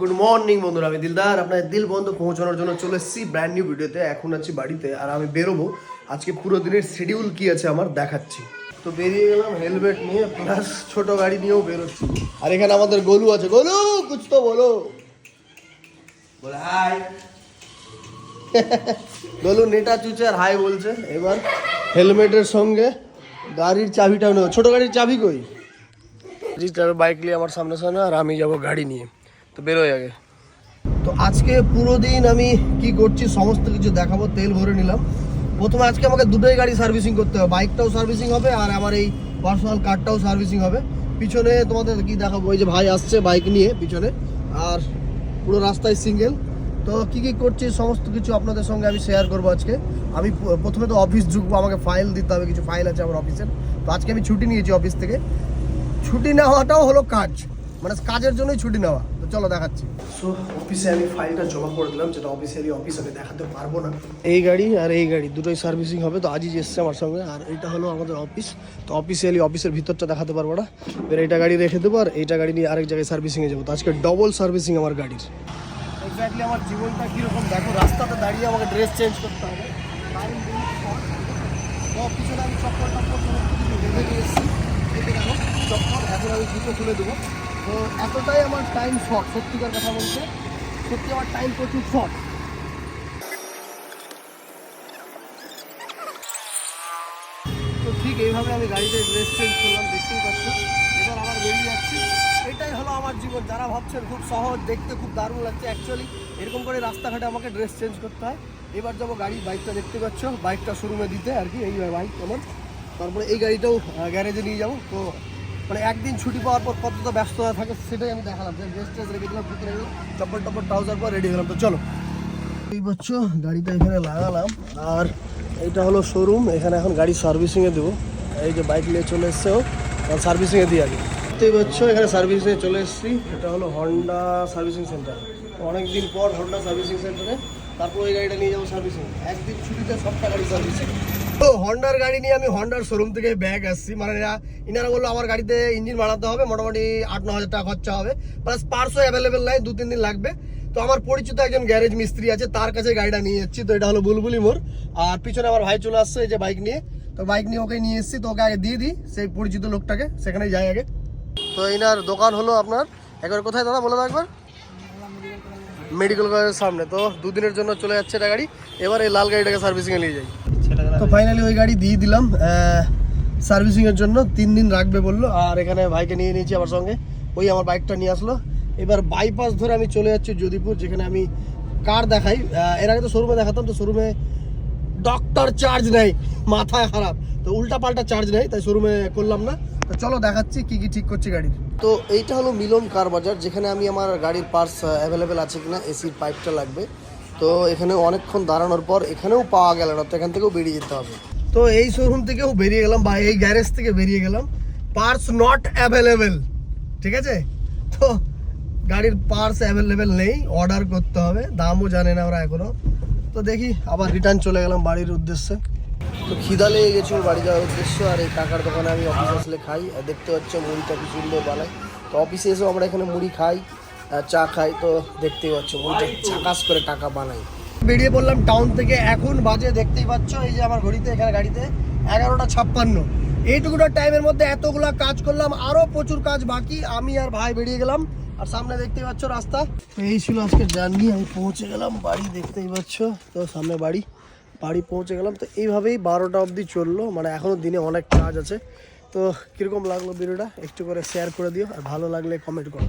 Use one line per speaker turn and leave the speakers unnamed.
Good morning বন্ধুরা। আমি দিলদার। আপনার দিল বন্ধু পৌঁছানোর জন্য চলে এসেছি ব্র্যান্ড নিউ ভিডিওতে। এখন আছি বাড়িতে আর আমি বেরোবো। আজকে পুরো দিনের শিডিউল কি আছে আমার দেখাচ্ছি। তো বেরিয়ে গেলাম হেলমেট নিয়ে প্লাস ছোট গাড়ি নিয়েও বেরোচ্ছি। আর এখানে আমাদের গোলু আছে। গোলু কুছ তো বলো হাই গোলু নেটা চুচে আর হাই বলছে। এবার হেলমেটের সঙ্গে গাড়ির চাবিটাও নেব। ছোট গাড়ির চাবি কই? বাইক নিয়ে আমার সামনে সামনে আর আমি যাব গাড়ি নিয়ে। তো বেরোয় আগে। তো আজকে পুরো দিন আমি কি করছি, সমস্ত কিছু দেখাবো, তেল ভরে নিলাম। প্রথমে আজকে আমাকে দুটোই গাড়ি সার্ভিসিং করতে হবে। বাইকটাও সার্ভিসিং হবে আর আমার এই পার্সোনাল কারটাও সার্ভিসিং হবে। পিছনে তোমাদের কি দেখাবো, ওই যে ভাই আসছে বাইক নিয়ে পিছনে। আর পুরো রাস্তায় সিঙ্গেল তো কি কি করছি, সমস্ত কিছু আপনাদের সঙ্গে আমি শেয়ার করব আজকে। আমি প্রথমে তো অফিস ঢুকবো, আমাকে ফাইল দিতে হবে, কিছু ফাইল আছে আমার অফিসের তো আজকে আমি ছুটি নিয়েছি অফিস থেকে। ছুটি নেওয়াটাও হলো কাজ। মানে কাজের জন্যই ছুটি নেওয়া। তো চলো দেখাচ্ছি। সো অফিসে আমি ফাইলটা জমা করে দিলাম যেটা অফিসিয়ালি অফিস আমি দেখাতে পারব না। এই গাড়ি আর এই গাড়ি দুটোই সার্ভিসিং হবে। তো আজই এসছে আমার সঙ্গে আর এটা হলো আমাদের অফিস তো অফিসিয়ালি অফিসের ভিতরটা দেখাতে পারব না। এবার এইটা গাড়ি রেখে দেবো আর এইটা গাড়ি নিয়ে আরেক জায়গায় সার্ভিসিংয়ে যাব। তো আজকে ডবল সার্ভিসিং আমার গাড়ির। এক্স্যাক্টলি আমার জীবনটা কীরকম? দেখো রাস্তাতে দাঁড়িয়ে আমাকে ড্রেস চেঞ্জ করতে হবে। পিছনে আমি চপ্পল টপ্পল কিছু এসেছি এই দেখো চপ্পল এখন আমি জুতো খুলে দেবো। তো এতটাই আমার টাইম শর্ট সত্যিকার কথা বলতে। সত্যি আমার টাইম প্রচুর শর্ট তো ঠিক এইভাবে আমি গাড়িতে ড্রেস চেঞ্জ করলাম, দেখতেই পাচ্ছ। এবার আবার বেরিয়ে যাচ্ছি। এটাই হলো আমার জীবন। যারা ভাবছেন খুব সহজ, দেখতে খুব দারুণ লাগছে অ্যাকচুয়ালি এরকম করে রাস্তাঘাটে আমাকে ড্রেস চেঞ্জ করতে হয়। এবার যাব গাড়ি বাইকটা দেখতে পাচ্ছ। বাইকটা শোরুমে দিতে আর কি, এই বাইক আমার। তারপরে এই গাড়িটাও গ্যারেজে নিয়ে যাব। তো মানে একদিন ছুটি পাওয়ার পর কতটা ব্যস্ততা থাকে, সেটাই আমি দেখালাম। যে ড্রেস ট্রেস রেখে দিলাম, ভিতরে চপ্পল টপ্পল ট্রাউজার পর রেডি হলাম। তো চলো। এই বচ্চ, গাড়িটা এখানে লাগালাম। আর এটা হলো শোরুম এখানে এখন গাড়ি সার্ভিসিংয়ে দেবো। এই যে বাইক নিয়ে চলে এসছে ও সার্ভিসিংয়ে দিয়ে আগে। দেখতেই পাচ্ছ এখানে সার্ভিসিংয়ে চলে এসেছি। এটা হলো হন্ডা সার্ভিসিং সেন্টার অনেক দিন পর হন্ডা সার্ভিসিং সেন্টারে তারপর ওই গাড়িটা নিয়ে যাব সার্ভিসিং একদিন ছুটিতে সবটা গাড়ি সার্ভিসিং তো হন্ডার গাড়ি নিয়ে আমি হন্ডার শোরুম থেকে ব্যাগ আসছি। মানে ইনারা বলল, আমার গাড়িতে ইঞ্জিন বাড়াতে হবে, মোটামুটি আট, ন হাজার টাকা খরচা হবে। প্লাস পার্সও অ্যাভেলেবেল নাই, দু, তিন দিন লাগবে। তো আমার পরিচিত একজন গ্যারেজ মিস্ত্রি আছে, তার কাছে গাড়িটা নিয়ে যাচ্ছি তো এটা হলো বুলবুলি মোর আর পিছনে আমার ভাই চলে আসছে, এই যে বাইক নিয়ে। তো বাইক নিয়ে ওকে নিয়ে এসেছি, তো ওকে আগে দিয়ে দিই সেই পরিচিত লোকটাকে, সেখানেই যাই আগে। তো এনার দোকান হলো আপনার, একবার কোথায় দাদা, বলে দাও একবার? মেডিকেল কলেজের সামনে। তো দুদিনের জন্য চলে যাচ্ছে এটা গাড়ি। এবার এই লাল গাড়িটাকে সার্ভিসিংয়ে নিয়ে যাই। তো ফাইনালি ওই গাড়ি দিয়ে দিলাম সার্ভিসিং এর জন্য। তিন দিন রাখবে বলল, আর এখানে ভাইকে নিয়ে নিয়েছি আমার সঙ্গে। ওই আমার বাইকটা নিয়ে আসলো। এবার বাইপাস ধরে আমি চলে যাচ্ছি যদিপুর, যেখানে আমি কার দেখাই। এর আগে তো শোরুমে দেখাতাম, তো শোরুমে ডক্টর চার্জ নেই, মাথায় খারাপ। তো উল্টা পাল্টা চার্জ নেই, তাই শোরুমে করলাম না। তো চলো দেখাচ্ছি কি কি ঠিক করছি গাড়ির। তো এইটা হলো মিলন কার বাজার, যেখানে আমি আমার গাড়ির পার্টস অ্যাভেলেবেল আছে কিনা এসির পাইপটা লাগবে। তো এখানে অনেকক্ষণ দাঁড়ানোর পর এখানেও পাওয়া গেল না, তো এখান থেকেও বেরিয়ে যেতে হবে। তো এই শোরুম থেকেও বেরিয়ে গেলাম, বা এই গ্যারেজ থেকে বেরিয়ে গেলাম। পার্টস নট অ্যাভেলেবেল ঠিক আছে? তো গাড়ির পার্টস অ্যাভেলেবেল নেই অর্ডার করতে হবে, দামও জানে না ওরা এখনও তো দেখি আবার রিটার্ন চলে গেলাম বাড়ির উদ্দেশ্যে। তো খিদা লেগে গেছিল বাড়ি যাওয়ার উদ্দেশ্য, আর এই কাকার দোকানে আমি অফিস আসলে খাই। আর দেখতে পাচ্ছ মুড়িটা কি সুন্দর বানাই তো অফিসে এসেও আমরা এখানে মুড়ি খাই। চা খাই তো দেখতেই পাচ্ছ মুড়িটা চাকাস করে টাকা বানাই। বেরিয়ে পড়লাম টাউন থেকে, এখন বাজে, দেখতেই পাচ্ছ, এই যে আমার ঘড়িতে, এখানে গাড়িতে, এগারোটা ছাপ্পান্ন। এইটুকুটা টাইমের মধ্যে এতগুলা কাজ করলাম আরও প্রচুর কাজ বাকি, আমি আর ভাই বেরিয়ে গেলাম, আর সামনে দেখতেই পাচ্ছ রাস্তা। এই ছিল আজকে জার্নি আমি পৌঁছে গেলাম, বাড়ি দেখতেই পাচ্ছ, তো সামনে বাড়ি বাড়ি পৌঁছে গেলাম, তো এইভাবেই বারোটা অবধি চলল মানে এখনও দিনে অনেক কাজ আছে। তো কীরকম লাগল ভিডিওটা, একটু করে শেয়ার করে দিও, আর ভালো লাগলে কমেন্ট করো।